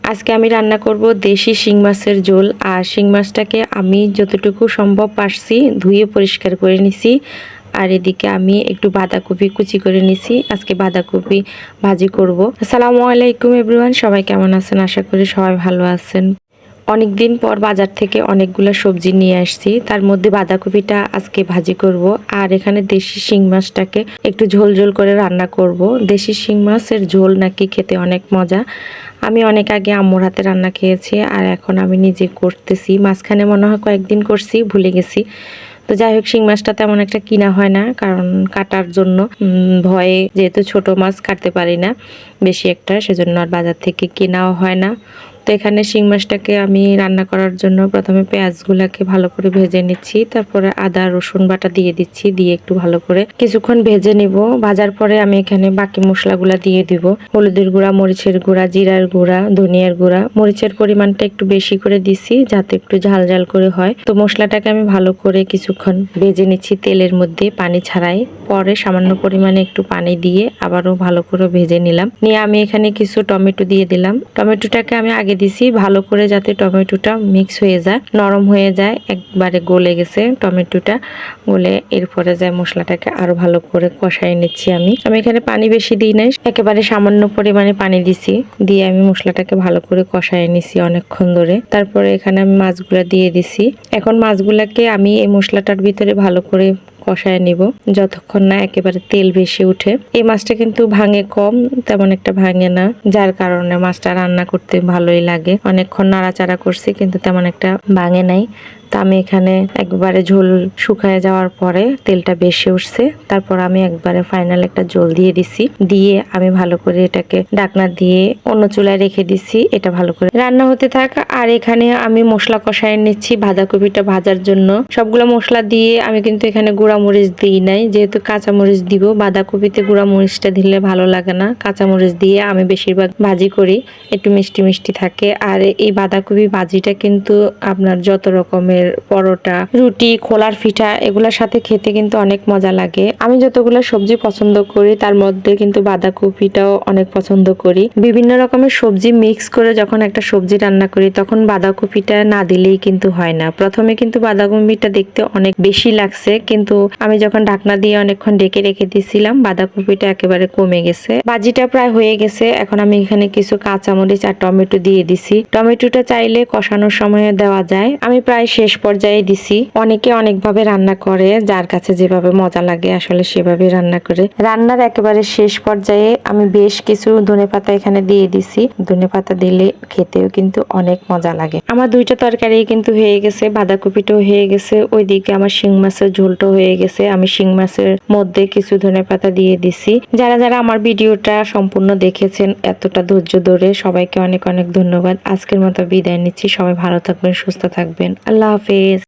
আজকে আমি রান্না করব দেশি শিং মাছের ঝোল, আর শিং মাছটাকে আমি যতটুকু সম্ভব পারছি ধুয়ে পরিষ্কার করে নিছি। আর এদিকে আমি একটু বাঁধাকপি কুচি করে নিছি। আজকে বাঁধাকপি ভাজি করব। আসসালামু আলাইকুম এভরিওয়ান, সবাই কেমন আছেন? আশা করি সবাই ভালো আছেন। অনেক দিন পর বাজার থেকে অনেকগুলো সবজি নিয়ে আসছি। তার মধ্যে বাঁধাকপিটা আজকে ভাজি করব, আর এখানে দেশি শিং মাছটাকে একটু ঝোল ঝোল করে রান্না করব। দেশি শিং মাছের ঝোল নাকি খেতে অনেক মজা। আমি অনেক আগে আম্মুর হাতে রান্না খেয়েছি, আর এখন আমি নিজে করতেছি। মাঝখানে মনে হয় কয়েকদিন করছি, ভুলে গেছি। তো যাই হোক, শিং মাছটা তেমন একটা কিনা হয় না, কারণ কাটার জন্য ভয়ে যেহেতু ছোট মাছ কাটতে পারি না বেশি একটা, সেজন্য আর বাজার থেকে কেনাও হয় না। এখানে শিং মাছটাকে আমি রান্না করার জন্য প্রথমে পেঁয়াজগুলোকে ভালো করে ভেজে নিচ্ছি, তারপরে আদা, রসুন বাটা দিয়ে দিচ্ছি, দিয়ে একটু ভালো করে কিছুক্ষণ ভেজে নিব। ভাজার পরে আমি এখানে বাকি মশলাগুলো দিয়ে দিব। হলুদের গুঁড়া, মরিচের গুঁড়া, জিরার গুঁড়া, ধনিয়ার গুঁড়া। মরিচের পরিমাণটা একটু বেশি করে দিছি যাতে একটু ঝাল ঝাল করে হয়। তো মশলাটাকে আমি ভালো করে কিছুক্ষণ ভেজে নিচ্ছি তেলের মধ্যে পানি ছাড়াই। পরে সামান্য পরিমাণে একটু পানি দিয়ে আবারও ভালো করে ভেজে নিলাম। নিয়ে আমি এখানে কিছু টমেটো দিয়ে দিলাম। টমেটোটাকে আমি আগে দিছি, ভালো করে যাতে টমেটোটা মিক্স হয়ে যায় নরম হয়ে যায়, একবারে গলে গেছে টমেটোটা। গলে এরপরে যায় মশলাটাকে আরও ভালো করে কষাই নিচ্ছি আমি। আমি এখানে পানি বেশি দিই নাই, একেবারে সামান্য পরিমাণে পানি দিছি। দিয়ে আমি মশলাটাকে ভালো করে কষাই নিছি অনেকক্ষণ ধরে। তারপরে এখানে আমি মাছগুলা দিয়ে দিছি। এখন মাছগুলাকে আমি এই মশলাটার ভিতরে ভালো করে কষায় নিব। যতক্ষণ না একেবারে তেল বেশি উঠে। এই মাছটা কিন্তু ভাঙে কম, তেমন একটা ভাঙে না। যার কারণে মাছটা রান্না করতে ভালোই লাগে। অনেকক্ষণ নাড়াচাড়া করছি, কিন্তু তেমন একটা ভাঙে নাই। তা আমি এখানে একবারে ঝোল শুকায় যাওয়ার পরে তেলটা বেশি উঠছে। তারপর আমি একবারে ফাইনাল একটা জল দিয়ে দিছি। দিয়ে আমি ভালো করে এটাকে ডাকনা দিয়ে অন্য চুলায় রেখে দিছি। এটা ভালো করে রান্না হতে থাক। আর এখানে আমি মশলা কষায় নিচ্ছি বাঁধাকপিটা ভাজার জন্য। সবগুলো মশলা দিয়ে আমি কিন্তু এখানে গুঁড়া মরিচ দিই নাই। যেহেতু কাঁচা মরিচ দিব, বাঁধাকপিতে গুঁড়া মরিচটা দিলে ভালো লাগে না। কাঁচা মরিচ দিয়ে আমি বেশিরভাগ ভাজি করি। একটু মিষ্টি মিষ্টি থাকে। আর এই বাঁধাকপি ভাজিটা কিন্তু আপনার যত রকমের পরোটা, রুটি, খোলার পিঠা এগুলোর সাথে খেতে কিন্তু অনেক মজা লাগে। আমি যতগুলো সবজি পছন্দ করি, তার মধ্যে কিন্তু বাঁধাকপিটাও অনেক পছন্দ করি। বিভিন্ন রকমের সবজি মিক্স করে যখন একটা সবজি রান্না করি, তখন বাঁধাকপিটা না দিলেই কিন্তু হয় না। প্রথমে কিন্তু বাঁধাকপিটা দেখতে অনেক বেশি লাগছে, কিন্তু আমি যখন ঢাকনা দিয়ে অনেকক্ষণ ডেকে রেখে দিয়েছিলাম বাঁধাকপিটা একেবারে কমে গেছে। ভাজিটা প্রায় হয়ে গেছে, এখন আমি এখানে কিছু কাঁচামরিচ আর টমেটো দিয়ে দিছি। টমেটোটা চাইলে কষানোর সময় দেওয়া যায়। আমি প্রায় শেষ পর্যায়ে দিছি। অনেকে অনেকভাবে রান্না করে, যার কাছে যেভাবে মজা লাগে আসলে সেভাবে রান্না করে। রান্নার একেবারে শেষ পর্যায়ে আমি বেশ কিছু ধনেপাতা এখানে দিয়ে দিছি। ধনেপাতা দিলে খেতেও কিন্তু অনেক মজা লাগে। আমার দুইটা তরকারি কিন্তু হয়ে গেছে, বাঁধাকপিটাও হয়ে গেছে, ওইদিকে আমার শিং মাছের ঝোলটাও হয়ে গেছে। আমি শিং মাছের মধ্যে কিছু ধনেপাতা দিয়ে দিছি। যারা যারা আমার ভিডিওটা সম্পূর্ণ দেখেছেন এতটা ধৈর্য ধরে, সবাইকে অনেক অনেক ধন্যবাদ। আজকের মতো বিদায় নিচ্ছি। সবাই ভালো থাকবেন, সুস্থ থাকবেন। আল্লাহ হাফেজ